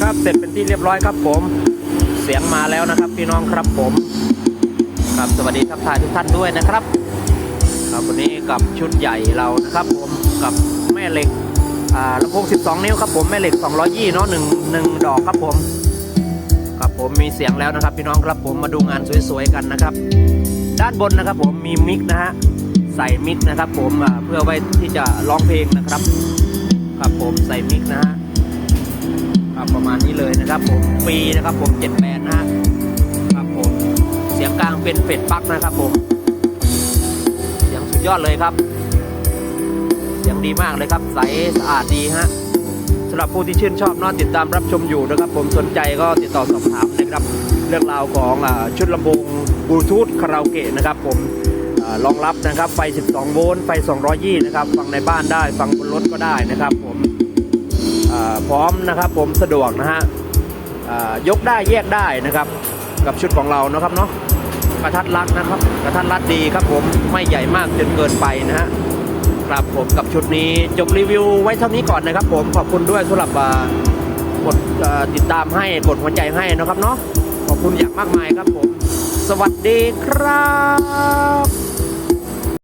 ครับเสร็จเป็นที่เรียบร้อยครับผม เสียงมาแล้วนะครับ พี่น้องครับผม ครับสวัสดีทักทายทุกท่านด้วยนะครับครับวันนี้กับชุดใหญ่เรานะครับผมกับแม่เหล็กอ่าลำโพง 12 นิ้วครับผมแม่เหล็ก220เนาะหนึ่งหนึ่งดอกครับผมครับผมมีเสียงแล้วนะครับ พี่น้องครับผมมาดูงานสวยๆกันนะครับ ด้านบนนะครับผมมีมิกนะฮะใส่มิกนะครับผมอ่าเพื่อไว้ที่จะร้องเพลงนะครับครับผมใส่มิกนะฮะ ครับประมาณนี้เลยนะครับผมฟรีนะครับผมเจ็ดแปดนะฮะครับผมเสียงกลางเป็นเป็ดปักนะครับผมเสียงสุดยอดเลยครับ เสียงดีมากเลยครับใสสะอาดดีฮะสำหรับผู้ที่ชื่นชอบนอนติดตามรับชมอยู่นะครับ ผมสนใจก็ติดต่อสอบถามนะครับ เรื่องราวของอชุดลำโพงบลูทูธคาราโอเกะนะครับ ผมอรองรับนะครับไฟ 12 โวลต์ไฟ 220 นะครับ ฟังในบ้านได้ ฟังบนรถก็ได้นะครับผม พร้อมนะครับผมสะดวกนะฮะยกได้แยกได้นะครับ กับชุดของเรานะครับเนาะกระทัดรัดนะครับ กระทัดรัดดีครับผมไม่ใหญ่มากจนเกินไปนะฮะครับผมกับชุดนี้จบรีวิวไว้เท่านี้ก่อนนะครับ ผมขอบคุณด้วยสำหรับกดติดตามให้กดหัวใจให้นะครับเนาะขอบคุณอย่างมากมายครับผม สวัสดีครับ